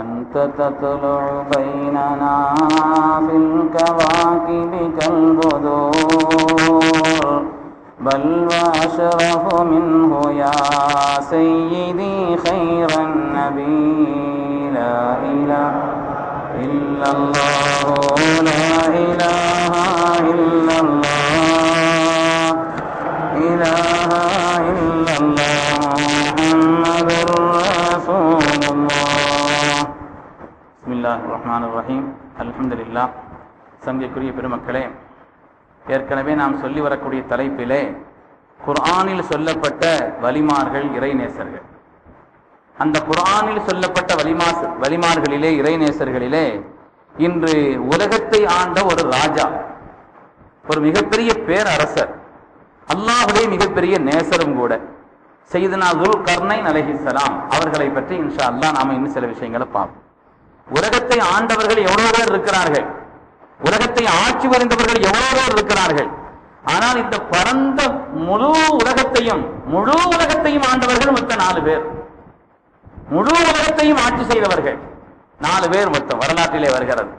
أنت تطلع بيننا بالكواكب كالبدور. بل وأشرف منه يا سيدي خير النبي. لا إله إلا الله لا إله إلا الله. إله إلا الله. பிஸ்மில்லா ரஹ்மான் ரஹீம் அலமதுல்லா சங்கைக்குரிய பெருமக்களே ஏற்கனவே நாம் சொல்லி வரக்கூடிய தலைப்பிலே குரானில் சொல்லப்பட்ட வலிமார்கள் இறைநேசர்கள். அந்த குர்ஆனில் சொல்லப்பட்ட வலிமா வலிமார்களிலே இறைநேசர்களிலே இன்று உலகத்தை ஆண்ட ஒரு ராஜா ஒரு மிகப்பெரிய பேரரசர் அல்லாஹுடைய மிகப்பெரிய நேசரும் கூட செய்தனா துல் கர்ணை அலஹிசலாம் அவர்களை பற்றி இன்ஷா அல்லா நாம இன்னும் சில விஷயங்களை பார்ப்போம். உலகத்தை ஆண்டவர்கள் எவ்வளவு பேர் இருக்கிறார்கள்? உலகத்தை ஆட்சி புரிந்தவர்கள் எவ்வளவு பேர் இருக்கிறார்கள்? ஆனால் இந்த பரந்த முழு உலகத்தையும் முழு உலகத்தையும் ஆண்டவர்கள் மொத்த நாலு பேர். முழு உலகத்தையும் ஆட்சி செய்தவர்கள் நாலு பேர் மொத்தம் வரலாற்றிலே வருகிறது.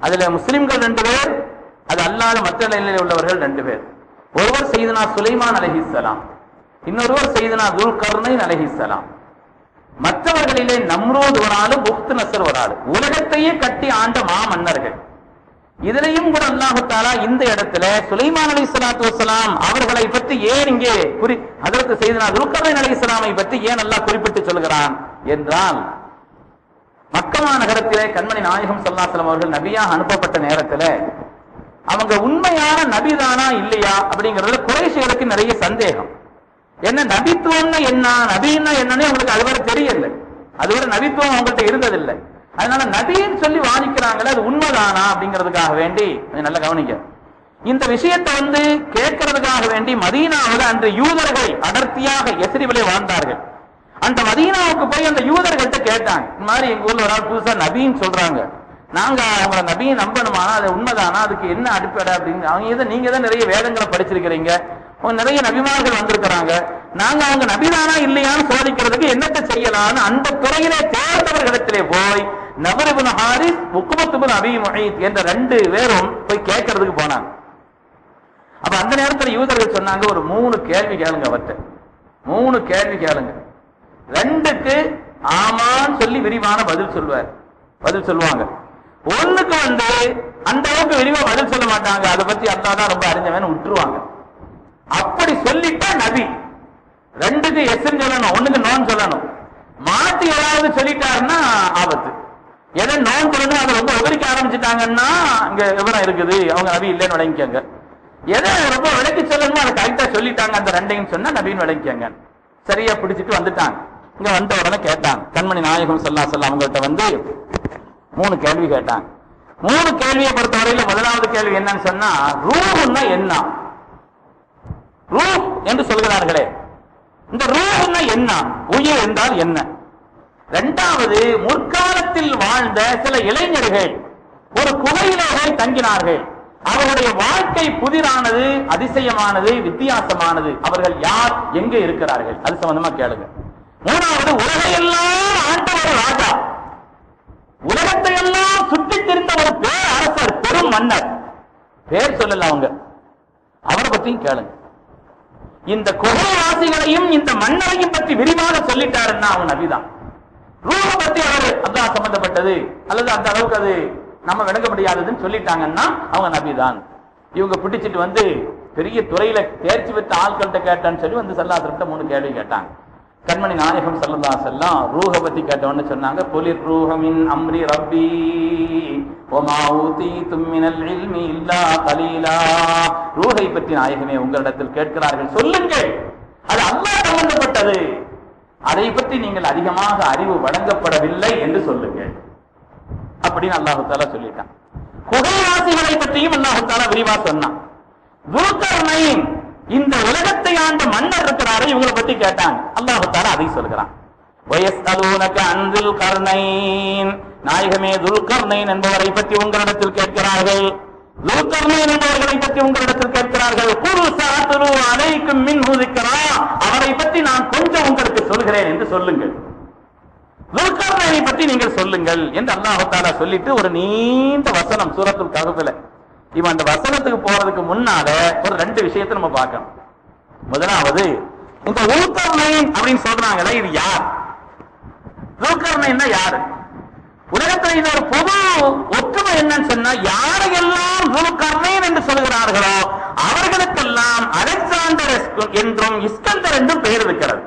அதுல முஸ்லிம்கள் ரெண்டு பேர் அது அல்லாத மற்ற நிலையில் உள்ளவர்கள் ரெண்டு பேர். ஒருவர் செய்தனா சுலைமான் அலஹிசலாம் இன்னொருவர் செய்தனா துல் கர்னைன் அலஹிசலாம் மற்றவர்களிலே நம்ரோது ஒரு ஆளு முக்து நசர் ஒரு ஆளு. உலகத்தையே கட்டி ஆண்ட மா மன்னர்கள். இதுலயும் கூட அல்லாஹாலா இந்த இடத்துல சுலைமான் அலி சலாத்து வசலாம் அவர்களை பற்றி ஏன் இங்கே குறி அதற்கு செய்தனா துல்கர்னைன் அலி இஸ்லாமை பற்றி ஏன் அல்லாஹ் குறிப்பிட்டு சொல்கிறான் என்றால் மக்கமா நகரத்திலே கண்மணி நாயகம் சல்லாசலம் அவர்கள் நபியாக அனுப்பப்பட்ட நேரத்துல அவங்க உண்மையான நபிதானா இல்லையா அப்படிங்கறதுல குறைசிகளுக்கு நிறைய சந்தேகம். என்ன நபித்துவம்னா என்ன நபின்னா என்னன்னு அவங்களுக்கு அதுவரை தெரியல. அதுவரை நபித்துவம் அவங்கள்ட்ட இருந்ததில்லை. அதனால நபின்னு சொல்லி வாதிக்கிறாங்களே அது உண்மைதானா அப்படிங்கிறதுக்காக வேண்டி கொஞ்சம் நல்லா கவனிக்க இந்த விஷயத்தை வந்து கேட்கறதுக்காக வேண்டி மதீனாவில் அன்று யூதர்கள் அடர்த்தியாக எசிரிவிலே வாழ்ந்தார்கள். அந்த மதீனாவுக்கு போய் அந்த யூதர்கள்ட்ட கேட்டாங்க. இந்த மாதிரி எங்க ஊர்ல ஒரு ஆள் புதுசா நபின்னு சொல்றாங்க. நாங்க அவங்கள நபியை நம்பணுமா? அது உண்மைதானா? அதுக்கு என்ன அடிப்படை அப்படின்னு அவங்க இதை நீங்க தான் நிறைய வேதங்களை படிச்சிருக்கிறீங்க. நிறைய நபிமார்கள் வந்திருக்கிறாங்க. நாங்க அவங்க நபிதானா இல்லையான்னு சோதிக்கிறதுக்கு என்னத்தை செய்யலாம்னு அந்த துறையிலே தேர்ந்தவர்களிடத்திலே போய் நபரிபுன் ஹாரிஸ் முக்குமத்துபுன் அபி மொஹித் என்ற ரெண்டு பேரும் போய் கேட்கறதுக்கு போனாங்க. அப்ப அந்த நேரத்துல யூதர்கள் சொன்னாங்க ஒரு மூணு கேள்வி கேளுங்க அவர்கிட்ட. மூணு கேள்வி கேளுங்க. ரெண்டுக்கு ஆமான்னு சொல்லி விரிவான பதில் சொல்வார் பதில் சொல்லுவாங்க. ஒண்ணுக்கு வந்து அந்த அளவுக்கு விரிவா பதில் சொல்ல மாட்டாங்க. அதை பத்தி அத்தா தான் ரொம்ப அறிஞ்சவன் விட்டுருவாங்க. அப்படி சொல்லிட்டா நபி. ரெண்டுக்கு எஸ் சொல்லணும் ஒண்ணுக்கு நோன் சொல்லணும். மாத்தி ஏதாவது சொல்லிட்டாருன்னா ஆபத்து. எதை நோன் சொல்லணும் அதை ரொம்ப விவரிக்க ஆரம்பிச்சுட்டாங்கன்னா இங்க விவரம் இருக்குது. அவங்க நபி இல்லைன்னு விளங்கிக்கங்க. எதை ரொம்ப விளக்கி சொல்லணுமோ அதை கரெக்டா சொல்லிட்டாங்க அந்த ரெண்டையும் சொன்னா நபின்னு விளங்கிக்கங்க. சரியா பிடிச்சிட்டு வந்துட்டாங்க. இங்க வந்த உடனே கேட்டாங்க. கண்மணி நாயகம் சொல்லா சொல்ல அவங்கள்ட்ட வந்து மூணு கேள்வி கேட்டாங்க. மூணு கேள்வியை பொறுத்தவரையில முதலாவது கேள்வி என்னன்னு சொன்னா ரூஹ்னா என்ன? ரூப் என்று சொல்கிறார்களே. இந்த ரூஹ்னா என்ன? உயிர் என்றால் என்ன? இரண்டாவது முற்காலத்தில் வாழ்ந்த சில இளைஞர்கள் ஒரு குகையிலே போய் தங்கினார்கள். அவருடைய வாழ்க்கை புதிரானது அதிசயமானது வித்தியாசமானது. அவர்கள் யார்? எங்கே இருக்கிறார்கள்? அது சம்பந்தமா கேளுங்க. மூணாவது உலகையெல்லாம் ஆண்ட ஒரு ராஜா. உலகத்தை எல்லாம் சுற்றி திரிந்த ஒரு பேரரசர் பெரும் மன்னர். பேர் சொல்லல அவங்க. அவரை பத்தியும் கேளுங்க. இந்த குகைவாசிகளையும் இந்த மன்னரையும் பற்றி விரிவாக சொல்லிட்டாருன்னா அவன் நபிதான். ரூப பத்தி அவரு அதான் சம்பந்தப்பட்டது அல்லது அந்த அளவுக்கு அது நம்ம விளங்க முடியாததுன்னு சொல்லிட்டாங்கன்னா அவங்க நபிதான். இவங்க பிடிச்சிட்டு வந்து பெரிய துறையில தேர்ச்சி பெற்ற ஆட்கள்கிட்ட கேட்டான்னு சொல்லி வந்து சல்லாசர்கிட்ட மூணு கேள்வி கேட்டாங்க. கண்மணி நாயகம் சல்லா செல்லாம் ரூஹ பத்தி கேட்டவொன்னு சொன்னாங்க பொலிர் ரூஹமின் அம்ரி ரப்பி ஒமா ஊதி தும்மினல் இல்மி இல்லா கலீலா. ரூஹை பற்றி நாயகமே உங்களிடத்தில் கேட்கிறார்கள் சொல்லுங்கள் அது அல்லாஹ் சம்பந்தப்பட்டது. அதை பற்றி நீங்கள் அதிகமாக அறிவு வழங்கப்படவில்லை என்று சொல்லுங்கள். அப்படின்னு அல்லாஹு சொல்லிட்டான். குகைவாசிகளை பற்றியும் அல்லாஹு விரிவா சொன்னான். இந்த உலகத்தை ஆண்ட மன்னர் இருக்கிறாரு இவங்களை பத்தி கேட்டாங்க. அல்லாஹு தாலா அதை சொல்கிறான் நாயகமே துல்கர்ணைன் என்பவரை பற்றி உங்களிடத்தில் கேட்கிறார்கள். துல்கர்ணைன் என்பவர்களை பற்றி உங்களிடத்தில் கேட்கிறார்கள். குரு சாத்துரு அனைக்கும் மின் உதிக்கிறா அவரை பற்றி நான் கொஞ்சம் உங்களுக்கு சொல்கிறேன் என்று சொல்லுங்கள். துல்கர்ணையை பற்றி நீங்கள் சொல்லுங்கள் என்று அல்லாஹ் சொல்லிட்டு ஒரு நீண்ட வசனம் சூரத்துல் கஹஃப்ல இவன் அந்த வசனத்துக்கு போறதுக்கு முன்னால ஒரு ரெண்டு விஷயத்தை நம்ம பார்க்கணும். முதலாவது இந்த ஊக்கர்மை அப்படின்னு சொல்றாங்களே இது யார்? துல்கர்ணைன்னா யாரு? உலகத்தில் இந்த ஒரு பொது ஒற்றுமை என்னன்னு சொன்னா யாரையெல்லாம் துல்கர்ணைன் என்று சொல்கிறார்களோ அவர்களுக்கெல்லாம் அலெக்சாண்டர் என்றும் இஸ்கந்தர் என்றும் பெயர் இருக்கிறது.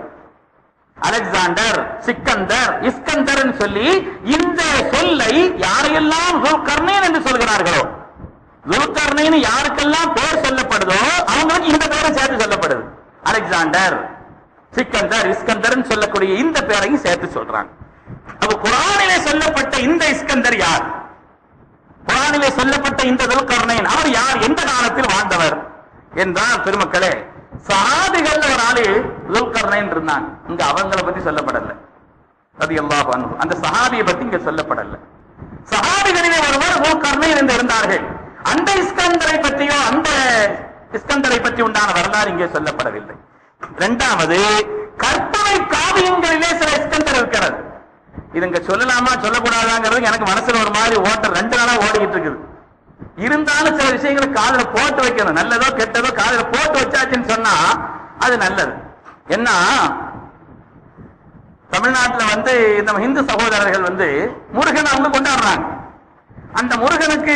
அலெக்சாண்டர் சிக்கந்தர் இஸ்கந்தர் சொல்லி இந்த சொல்லை யாரையெல்லாம் துல்கர்ணைன் என்று சொல்கிறார்களோ துல்கர்ணைன்னு யாருக்கெல்லாம் பேர் சொல்லப்படுதோ அவங்களுக்கு இந்த பேரும் சேர்த்து சொல்லப்படுது. அலெக்சாண்டர் சிக்கந்தர் இஸ்கந்தர் சொல்லக்கூடிய இந்த பேரையும் சேர்த்து சொல்றாங்க. அப்ப குரானிலே சொல்லப்பட்ட இந்த இஸ்கந்தர் யார்? குரானிலே சொல்லப்பட்ட இந்த துல்கர்ணைன் அவர் யார்? எந்த காலத்தில் வாழ்ந்தவர்? என்றால் பெருமக்களே சஹாபிகள் ஒரு ஆளு துல்கர்ணைன் இருந்தாங்க. இங்க அவங்கள பத்தி சொல்லப்படல. அது எல்லா அந்த சஹாபியை பத்தி இங்க சொல்லப்படல. சஹாபிகளிலே ஒருவர் துல்கர்ணைன் என்று இருந்தார்கள். அந்த இஸ்கந்தரை பற்றியோ அந்த இஸ்கந்தரை பற்றி உண்டான வரலாறு இங்கே சொல்லப்படவில்லை. இரண்டாவது கற்பனை காவியங்களிலே சில இஸ்கந்தர் இருக்கிறது. இதுங்க சொல்லலாமா சொல்லக்கூடாதாங்கிறது எனக்கு மனசுல ஒரு மாதிரி ஓட்ட ரெண்டு நாளா ஓடிக்கிட்டு இருக்குது. இருந்தாலும் சில விஷயங்களை காதல போட்டு வைக்கணும். நல்லதோ கெட்டதோ காதல போட்டு வச்சாச்சுன்னு சொன்னா அது நல்லது. என்ன? தமிழ்நாட்டில் வந்து இந்த இந்து சகோதரர்கள் வந்து முருகன் அவங்க கொண்டாடுறாங்க. அந்த முருகனுக்கு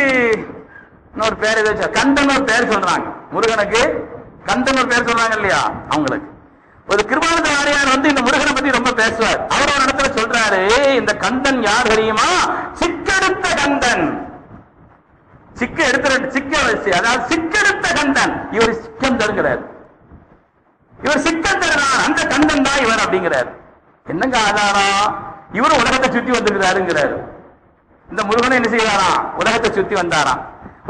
இன்னொரு பேர் ஏதோ கண்டன் ஒரு பேர் சொல்றாங்க. முருகனுக்கு கண்டன் ஒரு பேர் சொல்றாங்க இல்லையா? அவங்களுக்கு. ஒரு கிருபானந்த வாரியார் வந்து இந்த முருகனை பத்தி ரொம்ப பேசுவார். அவர் ஒரு இடத்துல சொல்றாரு இந்த கந்தன் யார் தெரியுமா? சிக்கெடுத்த கந்தன் சிக்க எடுத்த சிக்க வச்சு அதாவது சிக்கெடுத்த கந்தன் இவர் சிக்கந்தருங்கிறார் இவர் சிக்கந்தர் தான் அந்த கந்தன் தான் இவர் அப்படிங்கிறார். என்னங்க ஆதாரம்? இவர் உலகத்தை சுத்தி வந்துருக்கிறாருங்கிறாரு. இந்த முருகனை என்ன செய்வாராம் உலகத்தை சுத்தி வந்தாராம்.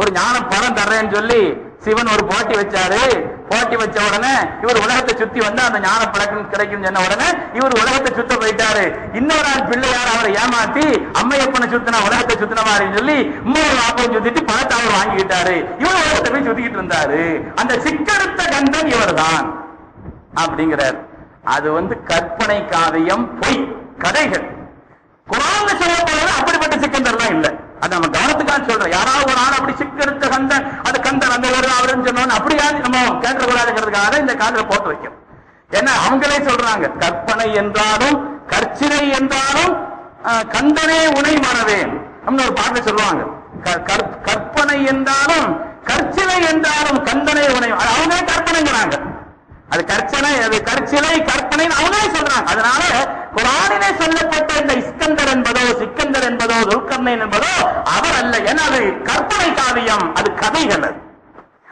ஒரு ஞான பணம் தர்றேன்னு சொல்லி சிவன் ஒரு போட்டி வச்சாரு. போட்டி வச்ச உடனே இவர் உலகத்தை சுத்தி வந்து அந்த ஞான பழக்கம் கிடைக்கும் சொன்ன உடனே இவர் உலகத்தை சுத்த போயிட்டாரு. இன்னொரு ஆள் பிள்ளையார் அவரை ஏமாத்தி அம்மையப்பனை சுத்தினா உலகத்தை சுத்தின மாதிரி சொல்லி இன்னொரு லாபம் சுத்திட்டு பணத்தை அவர் வாங்கிக்கிட்டாரு. இவர் உலகத்தை போய் சுத்திக்கிட்டு இருந்தாரு. அந்த சிக்கெடுத்த கந்தன் இவர்தான் அப்படிங்கிறார். அது வந்து கற்பனை காவியம் பொய் கதைகள். குரான்ல சொல்லப்படுறது அப்படிப்பட்ட சிக்கந்தர்லாம் இல்லை. அது நம்ம கவனத்துக்காக சொல்றோம் யாராவது ஒரு ஆள் அப்படி சிக்கெடுத்த கந்தன் அது கந்தன் அந்த ஒரு அவருன்னு சொன்னோன்னு அப்படியா நம்ம கேட்கக்கூடாதுங்கிறதுக்காக இந்த காதுல போட்டு வைக்கும். ஏன்னா அவங்களே சொல்றாங்க கற்பனை என்றாலும் கற்சிலை என்றாலும் ஆஹ், கந்தனே உனை மறவேன். அப்படின்னு ஒரு பாட்டு சொல்லுவாங்க. க- கற்- கற்பனை என்றாலும் கற்சிலை என்றாலும் கந்தனை உனை அது அவங்களே கற்பனைங்கிறாங்க. அது கற்சனை அது கற்சிலை கற்பனை அவங்களே சொல்றாங்க. அதனால குரானிலே சொல்லப்பட்ட இந்த இஸ்கந்தர் என்பதோ சிக்கந்தர் என்பதோ துல்கர்ணன் என்பதோ அவர் அல்ல. ஏன்னா அது கற்பனை காவியம் அது கதைகள் அது.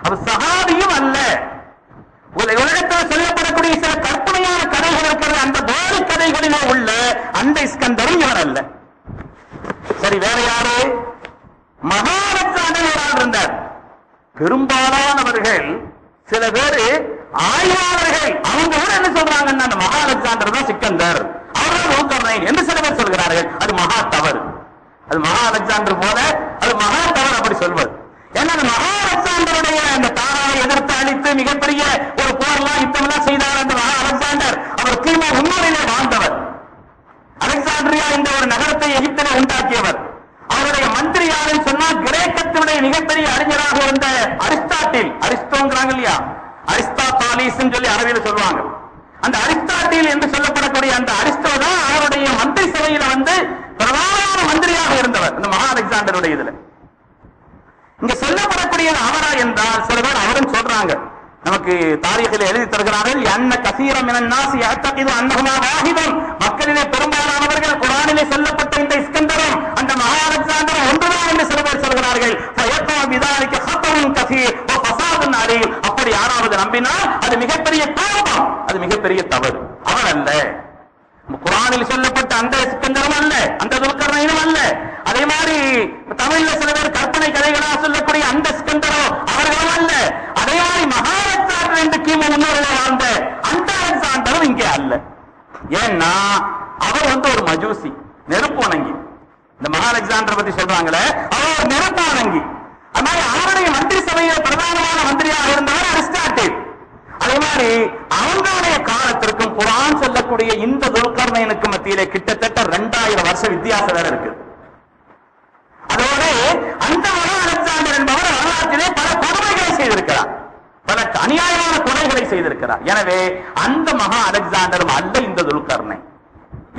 அது சகாதியும் அல்ல. உலகத்தில் சொல்லப்படக்கூடிய சில கற்பனையான கதைகள் இருக்கிறது. அந்த வேறு கதைகளிலே உள்ள அந்த இஸ்கந்தரும் இவர் அல்ல. சரி வேற யாரு? மகாரத்சான ஒரு ஆள் இருந்தார். பெரும்பாலானவர்கள் சில பேரு ஆய்வாளர்கள் அவங்க கூட என்ன சொல்றாங்கன்னா அந்த மகா தான் சிக்கந்தர். அவர்தான் என்று சில பேர் சொல்கிறார்கள். அது மகா தவறு. அது மகா அலெக்சாண்டர் போல அது மகா தவறு அப்படி சொல்வது ஏன்னா அந்த மகா அலெக்சாண்டருடைய அந்த தாராவை எதிர்த்து அழித்து மிகப்பெரிய ஒரு போர்லாம் யுத்தம்லாம் செய்தார் அந்த மகா அலெக்சாண்டர். அவர் கிமு உண்மையிலே வாழ்ந்தவர். அலெக்சாண்ட்ரியா என்ற ஒரு நகரத்தை எகிப்திலே உண்டாக்கியவர். அவருடைய மந்திரி யாருன்னு சொன்னா கிரேக்கத்தினுடைய மிகப்பெரிய அறிஞராக இருந்த அரிஸ்டாட்டில். அரிஸ்டோங்கிறாங்க இல்லையா? அரிஸ்டாத்தாலிஸ் சொல்லி அரபியில சொல்லுவாங்க. அந்த அரிஸ்டாட்டில் என்று சொல்லப்படக்கூடிய அந்த அரிஸ்டோ தான் அவருடைய மந்திரி சபையில வந்து பிரதான மந்திரியாக இருந்தவர். இந்த மகா அலெக்சாண்டருடைய இதுல. இங்க சொல்லப்படக்கூடியது அவரா என்றால் சில பேர் அவரும் சொல்றாங்க. நமக்கு தாரியத்தில் எழுதி தருகிறார்கள் என்ன கசீரம் என நாசி யாத்தகிது அன்னகுமா வாஹிதம் மக்களிலே பெரும்பாலானவர்கள் குரானிலே சொல்லப்பட்ட இந்த இஸ்கந்தரும் அந்த மகா அலெக்சாண்டரும் ஒன்றுதான் என்று சில பேர் சொல்கிறார்கள். ஃபயத்தா பிதாலிக ஹத்தமுன் கசீர் வ அப்படி யாராவது நம்பினால் அது மிகப்பெரிய பாவம். அது மிகப்பெரிய தவறு. அவர் அல்ல. குரானில் சொல்லப்பட்ட அந்த சிக்கந்தரும் அல்ல அந்த துல்கர்ணையும் அல்ல. அதே மாதிரி தமிழ்ல சில பேர் கற்பனை கதைகளா சொல்லக்கூடிய அந்த சிக்கந்தரோ அவர்களும் அல்ல. அதே மாதிரி மகாரத்சாண்டர் என்று கிமு முன்னோர்கள் வாழ்ந்த அந்த அலெக்சாண்டரும் இங்கே அல்ல. ஏன்னா அவர் வந்து ஒரு மஜூசி நெருப்பு வணங்கி. இந்த மகாலெக்சாண்டர் பத்தி சொல்றாங்களே அவர் ஒரு நெருப்பு வணங்கி. அதனால மாதிரி அவருடைய மந்திரி சபையில பிரதானமான மந்திரியாக இருந்தவர் அரிஸ்டாட்டில். அதே மாதிரி அவங்களுடைய காலத்திற்கும் குரான் சொல்லக்கூடிய இந்த துல்கர்ணையனுக்கு மத்தியிலே கிட்டத்தட்ட ரெண்டாயிரம் வருஷ வருஷம் வித்தியாசம் வேற இருக்கு. அதோடு அந்த மகா அலெக்சாண்டர் என்பவர் வரலாற்றிலே பல கொடுமைகளை செய்திருக்கிறார். பல அநியாயமான கொலைகளை செய்திருக்கிறார். எனவே அந்த மகா அலெக்சாண்டரும் அல்ல இந்த துல்கர்ணை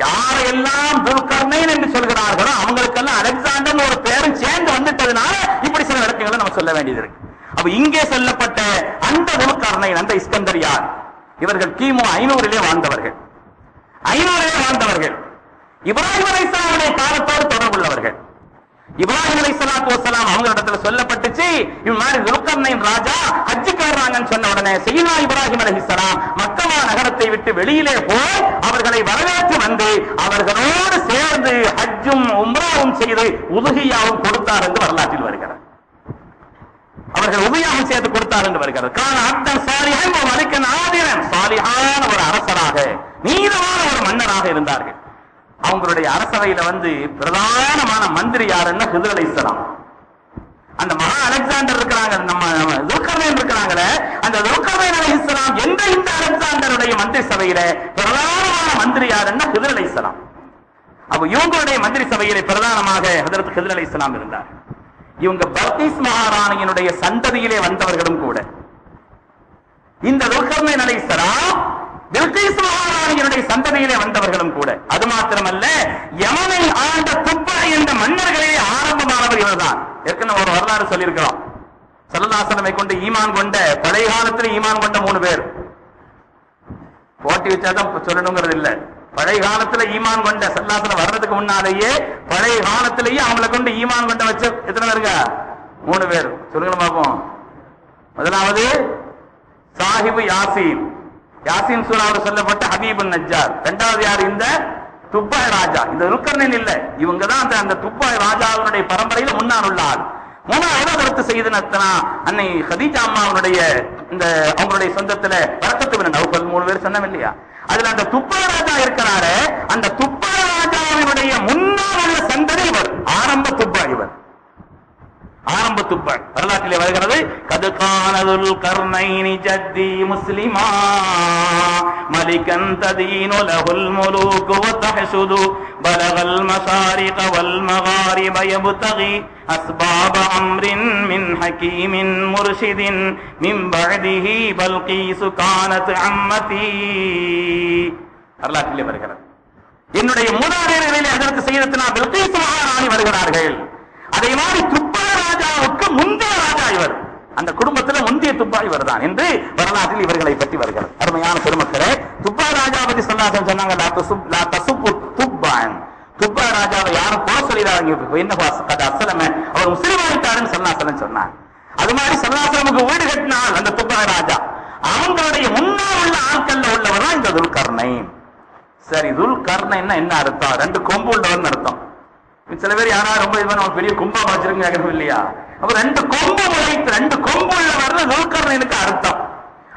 யாரையெல்லாம் துல்கர்ணைன் என்று சொல்கிறார்களோ அவங்களுக்கெல்லாம் அலெக்சாண்டர் ஒரு பேரும் சேர்ந்து வந்துட்டதுனால இப்படி சில விளக்கங்களை நம்ம சொல்ல வேண்டியது இருக்கு. அப்ப இங்கே சொல்லப்பட்ட அந்த துல்கர்ணைன் அந்த இஸ்கந்தர் யார்? இவர்கள் கிமு ஐநூறிலே வாழ்ந்தவர்கள். ஐநூறிலே வாழ்ந்தவர்கள். இப்ராஹிம் அலைஹிஸ்ஸலாமுடைய காலத்தோடு தொடர்புள்ளவர்கள். இப்ராஹிம் அலை சலாத்து வசலாம் அவங்க இடத்துல சொல்லப்பட்டுச்சு இவன் மாதிரி துல்கர்ணைன் ராஜா ஹஜ்ஜுக்கு வர்றாங்கன்னு சொன்ன உடனே செய்யலா இப்ராஹிம் அலைஹிஸ்ஸலாம் மக்கமா நகரத்தை விட்டு வெளியிலே போய் அவர்களை வரவேற்று வந்து அவர்களோடு சேர்ந்து ஹஜ்ஜும் உம்ராவும் செய்து உதுகியாவும் கொடுத்தார் என்று வரலாற்றில் வருகிறது. அவர்கள் உபயோகம் சேர்த்து கொடுத்தார் என்று வருகிறது. காரண அத்தன் சாலிஹன் ஒரு மலிக்கன் ஆதிரன் சாலிஹான ஒரு அரசராக நீதமான ஒரு மன்னராக இருந்தார்கள். அவங்களுடைய அரசவையில வந்து பிரதானமான மந்திரி யாருன்னா ஹிதர் அலைஹிஸ்ஸலாம் அந்த மகா அலெக்சாண்டர் இருக்கிறாங்க நம்ம நம்ம இருக்கிறாங்களே அந்த துல்கர்னைன் அலைஹிஸ்ஸலாம் எந்த இந்த அலெக்சாண்டருடைய மந்திரி சபையில பிரதானமான மந்திரி யாருன்னா ஹிதர் அலைஹிஸ்ஸலாம் அப்ப இவங்களுடைய மந்திரி சபையிலே பிரதானமாக ஹதரத் ஹிதர் அலைஹிஸ்ஸலாம் இருந்தார். இவங்க பர்தீஸ் மகாராணியினுடைய சந்ததியிலே வந்தவர்களும் கூட. இந்த துல்கர்னைன் அலைஹிஸ்ஸலாம் பில்கீஸ் மகாராணியினுடைய சந்ததியிலே வந்தவர்களும் கூட. அது மாத்திரமல்ல யமனை ஆண்ட துப்பா என்ற மன்னர்களே ஆரம்பமானவர் இவர்தான். ஏற்கனவே ஒரு வரலாறு சொல்லியிருக்கிறோம் சல்லாசனமை கொண்டு ஈமான் கொண்ட பழைய காலத்தில் ஈமான் கொண்ட மூணு பேர். போட்டி வச்சாதான் சொல்லணுங்கிறது இல்ல. பழைய காலத்துல ஈமான் கொண்ட சல்லாசனம் வர்றதுக்கு முன்னாலேயே பழைய காலத்திலேயே அவங்கள கொண்டு ஈமான் கொண்ட வச்ச எத்தனை பேருங்க மூணு பேர். சொல்லுங்க பார்ப்போம் முதலாவது சாஹிபு யாசின். யாசின் சூறாவில் சொல்லப்பட்ட ஹபீபுன் நஜ்ஜார். இரண்டாவது யார்? இந்த துப்பாய் ராஜா. இந்த ருக்கர்ணன் இல்ல. இவங்க தான் அந்த அந்த துப்பாய் ராஜாவினுடைய பரம்பரையில முன்னால் உள்ள ஆள். மூணாவது அதற்கு செய்து நத்தனா? அன்னை ஹதீஜா அம்மாவுடைய இந்த அவங்களுடைய சொந்தத்துல வரக்கத்து வின மூணு பேர் சொன்னோம் இல்லையா அதுல அந்த துப்பாய் ராஜா இருக்கிறாரு அந்த துப்பாய் ராஜாவினுடைய முன்னால் உள்ள சந்ததி இவர் ஆரம்ப துப்பாய் இவர் ஆரம்ப துப்பாய் வரலாற்றிலே வருகிறது கதுகானதுல் கர்ணைனி ஜத்தி முஸ்லிமா மலிகன் ததீனு லஹுல் முலூக்கு வதஹசுது பலகல் மசாரிக வல் மகாரிப யப்தகி أسباب أمر من حكيم مرشد من بعده بلقيس كانت عمتي வரலாற்றிலே வருகிறது என்னுடைய மூதாதையர்களிலே அதற்கு செய்தத்தினா பில்கீஸ் மகாராணி வருகிறார்கள் அதே மாதிரி அந்த குடும்பத்துல முந்தைய துப்பா வருதான் என்று வரலாற்றில் இவர்களை பற்றி வருகிறது. அருமையான பெருமக்களே துப்பா ராஜா பத்தி சொன்னாங்க சொன்னாங்க துப்பா ராஜாவை யாரும் போக சொல்லிடாங்க என்ன பாஸ் அசலம. அவர் முஸ்லிமாயிட்டாருன்னு சல்லாசலம் சொன்னாங்க அது மாதிரி சல்லாசலமுக்கு வீடு கட்டினால் அந்த துப்பா ராஜா அவங்களுடைய முன்னால் உள்ள ஆட்கள்ல உள்ளவர் தான் இந்த துல்கர்ணை. சரி துல்கர்ணைன்னா என்ன அர்த்தம்? ரெண்டு கொம்பு உள்ளவர்னு அர்த்தம். சில பேர் யாராவது ரொம்ப இது பெரிய கும்பா வச்சிருக்க இல்லையா? அப்ப ரெண்டு கொம்பு முளைத்து ரெண்டு கொம்பு உள்ளவர் துல்கர்ணைனுக்கு அர்த்தம்.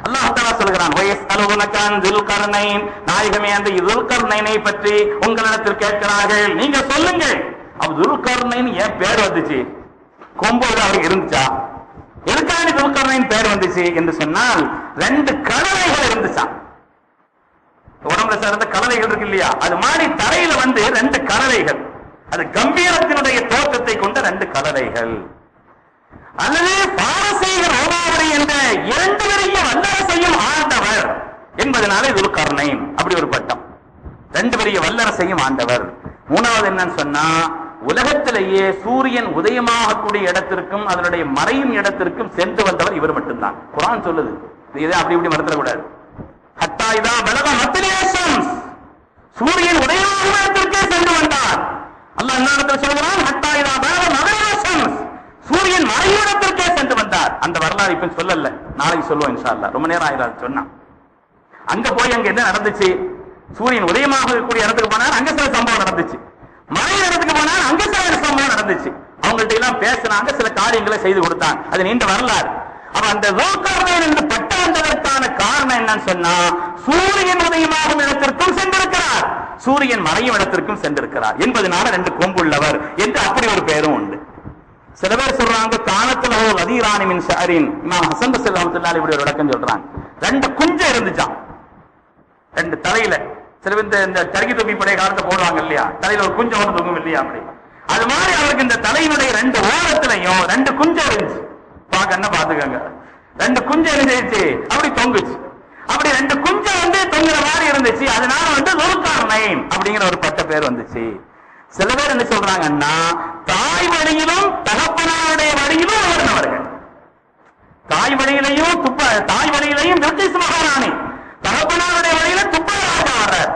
அல்லாஹ் தஆலா சொல்கிறான் வயஸ் அலுவலகான் துல்கர்ணைன் நாயகமே அந்த துல்கர்ணைனை பற்றி உங்களிடத்தில் கேட்கிறார்கள். நீங்க சொல்லுங்கள் அப்ப துல்கர்ணைன் ஏன் பேர் வந்துச்சு? கொம்பு அவர் இருந்துச்சா? எதுக்காக துல்கர்ணைன் பேர் வந்துச்சு என்று சொன்னால் ரெண்டு கலவைகள் இருந்துச்சான் உடம்புல சேர்ந்த கலவைகள் இருக்கு இல்லையா? அது மாதிரி தரையில வந்து ரெண்டு கலவைகள். அது கம்பீரத்தினுடைய தோற்றத்தை கொண்ட ரெண்டு கலவைகள். அல்லது பாரசீக ரோமாவளி என்ற இரண்டு பெரிய வல்லரசையும் ஆண்டவர் என்பதனால இது ஒரு கருணை அப்படி ஒரு பட்டம். ரெண்டு பெரிய வல்லரசையும் ஆண்டவர். மூணாவது என்னன்னு சொன்னா உலகத்திலேயே சூரியன் உதயமாகக்கூடிய இடத்திற்கும் அதனுடைய மறையும் இடத்திற்கும் சென்று வந்தவர் இவர் மட்டும்தான். குரான் சொல்லுது. இதை அப்படி இப்படி மறந்துடக்கூடாது. சூரியன் உதயமாகும் இடத்திற்கே சென்று வந்தார். அல்ல என்ன இடத்துல சொல்கிறான் ஹத்தா பலக மகரேசம் சூரியன் மறைவிடத்திற்கே சென்று வந்தார். அந்த வரலாறு இப்ப சொல்லல. நாளைக்கு சொல்லுவோம் இன்ஷா ரொம்ப நேரம் ஆயிரம் சொன்னான் அங்க போய் அங்க என்ன நடந்துச்சு? சூரியன் உதயமாக இருக்கக்கூடிய இடத்துக்கு போனார் அங்க சில சம்பவம் நடந்துச்சு. மறை இடத்துக்கு போனார் அங்க சில சம்பவம் நடந்துச்சு. அவங்கள்ட்ட எல்லாம் பேசினாங்க சில காரியங்களை செய்து கொடுத்தாங்க. அது நீண்ட வரலாறு. அப்ப அந்த ரோக்கர்மேன் என்று பட்டாண்டதற்கான காரணம் என்னன்னு சொன்னா சூரியன் உதயமாகும் இடத்திற்கும் சென்றிருக்கிறார். சூரியன் மறையும் இடத்திற்கும் சென்றிருக்கிறார். என்பதனால ரெண்டு கொம்புள்ளவர் என்று அப்படி ஒரு பெயரும் உண்டு. சில பேர் சொல்றாங்க காலத்துல ஒரு வதீராணி மின் ஷாரின் இமாம் ஹசன் பசல் ரஹமத்துல்லாஹி இப்படி ஒரு விளக்கம் சொல்றாங்க. ரெண்டு குஞ்சம் இருந்துச்சாம். ரெண்டு தலையில. சில பேர் இந்த இந்த கருகி தொப்பி படைய காலத்தை போடுவாங்க இல்லையா? தலையில ஒரு குஞ்சம் ஒன்று தொங்கும் இல்லையா அப்படி? அது மாதிரி அவருக்கு இந்த தலையினுடைய ரெண்டு ஓரத்திலையும் ரெண்டு குஞ்சம் இருந்துச்சு. பாக்கன்னா பாத்துக்கோங்க ரெண்டு குஞ்சம் இருந்துச்சு. அப்படி தொங்குச்சு. அப்படி ரெண்டு குஞ்சம் வந்து தொங்குற மாதிரி இருந்துச்சு. அதனால வந்து நுறுக்காரணைன் அப்படிங்கிற ஒரு பட்ட பேர் வந்துச்சு. சில பேர் என்ன சொல்றாங்கன்னா தாய் வழியிலும் தகப்பனாருடைய வழியிலும் உயர்ந்தவர்கள் தாய் வழியிலையும் துப்ப தாய் வழியிலையும் நிர்தேச மகாராணி. தகப்பனாருடைய வழியில துப்பராக வர்றார்.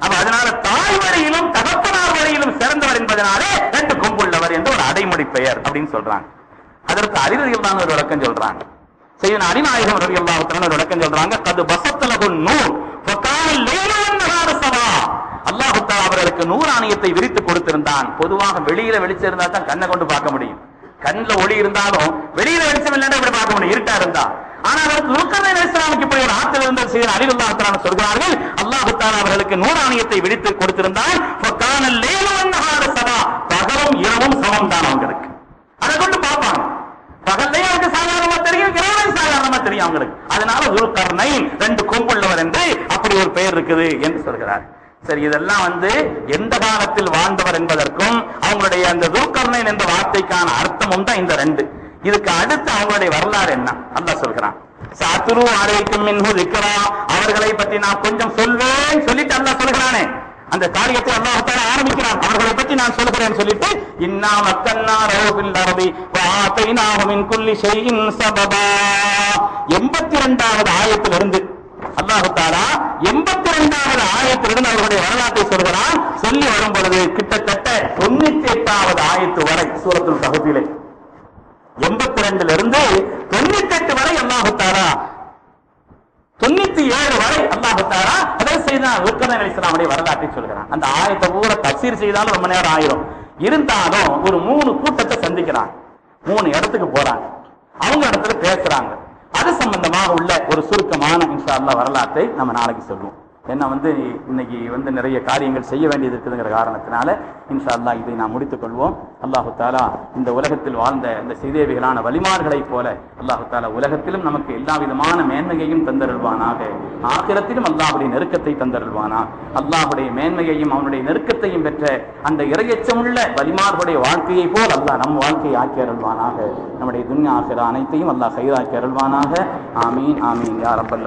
அப்ப அதனால தாய் வழியிலும் தகப்பனார் வழியிலும் சிறந்தவர் என்பதனாலே ரெண்டு கொம்புள்ளவர் என்று ஒரு அடைமொழி பெயர் அப்படின்னு சொல்றாங்க. அதற்கு அறிவுரையில் ஒரு விளக்கம் சொல்றாங்க. செய்தன அடிநாயகம் ரவி அல்லாவுத்தன ஒரு விளக்கம் சொல்றாங்க கது பசத்தலகு நூல் அவர்களுக்கு நூறாணியத்தை விரித்து கொடுத்திருந்தான். பொதுவாக வெளியில வெளிச்சம் இருந்தா தான் கண்ணை கொண்டு பார்க்க முடியும். கண்ணில் ஒளி இருந்தாலும் வெளியில வெளிச்சம் இல்லைன்னா பார்க்க முடியும்? இருட்டா இருந்தா. ஆனா அவருக்கு இஸ்லாமுக்கு இப்படி ஒரு ஆற்றல் இருந்த சொல்கிறார்கள் அவர்களுக்கு நூறாணியத்தை விரித்து பகலும் இரவும் சமம் தான் அவங்களுக்கு. அதை கொண்டு பார்ப்பாங்க. பகல்லையும் அவருக்கு சாதாரணமா தெரியும் இரவுலையும் சாதாரணமா தெரியும் அவங்களுக்கு. அதனால துல்கர்ணை ரெண்டு கொம்புள்ளவர் என்று அப்படி ஒரு பெயர் இருக்குது என்று சொல்கிறார். சரி இதெல்லாம் வந்து எந்த காலத்தில் வாழ்ந்தவர் என்பதற்கும் அவங்களுடைய அந்த துல்கர்ணன் என்ற வார்த்தைக்கான அர்த்தமும் தான் இந்த ரெண்டு. இதுக்கு அடுத்து அவங்களுடைய வரலாறு என்ன? அல்லாஹ் சொல்கிறான். சாத்துரு ஆரோக்கியம் மின்ஹு திக்ரா. அவர்களை பற்றி நான் கொஞ்சம் சொல்வேன் சொல்லிட்டு அல்லாஹ் சொல்கிறானே. அந்த காரியத்தை அல்லாஹத்தால ஆரம்பிக்கிறான். அவர்களை பற்றி நான் சொல்கிறேன் சொல்லிட்டு இன்னா மக்கன்னா ரவுபில் அரபி வாத்தைனாஹு மின் குல்லி ஷைஇன் சபபா. 82வது ஆயத்திலிருந்து அல்லாஹத்தாலா எண்பத்தி ஆயத்திலிருந்து அவர்களுடைய வரலாற்றை சொல்கிறான் சொல்லி வரும் பொழுது கிட்டத்தட்ட தொண்ணூத்தி எட்டாவது ஆயத்து வரை சூரத்துல் தகுதியிலே. எண்பத்தி ரெண்டுல இருந்து தொண்ணூத்தி எட்டு வரை அல்லாஹுத்தாரா தொண்ணூத்தி ஏழு வரை அல்லாஹுத்தாரா அதை செய்தான் உக்கரன் இஸ்லாமுடைய வரலாற்றை சொல்கிறான். அந்த ஆயத்தை பூரா தப்சீர் செய்தாலும் ரொம்ப நேரம் ஆயிரும். இருந்தாலும் ஒரு மூணு கூட்டத்தை சந்திக்கிறாங்க மூணு இடத்துக்கு போறாங்க. அவங்க இடத்துல பேசுறாங்க. அது சம்பந்தமாக உள்ள ஒரு சுருக்கமான இன்ஷா அல்லா வரலாற்றை நம்ம நாளைக்கு சொல்லுவோம். ஏன்னா வந்து இன்னைக்கு வந்து நிறைய காரியங்கள் செய்ய வேண்டியது இருக்குதுங்கிற காரணத்தினால இன்ஷா அல்லாஹ் இதை நாம் முடித்துக் கொள்வோம். அல்லாஹு தாலா இந்த உலகத்தில் வாழ்ந்த இந்த ஸ்ரீதேவிகளான வழிமார்களைப் போல அல்லாஹு தாலா உலகத்திலும் நமக்கு எல்லா விதமான மேன்மையையும் தந்தருள்வானாக. ஆகிரத்திலும் அல்லாஹுடைய நெருக்கத்தை தந்தருள்வானா அல்லாஹுடைய மேன்மையையும் அவனுடைய நெருக்கத்தையும் பெற்ற அந்த இரையச்சமுள்ள வலிமார்களுடைய வாழ்க்கையை போல் அல்லாஹ் நம் வாழ்க்கையை ஆக்கி அருள்வானாக. நம்முடைய துன்யா ஆகிற அனைத்தையும் அல்லாஹ் கைதாக்கி அருள்வானாக. ஆமீன் ஆமீன். யார் ரப்பல்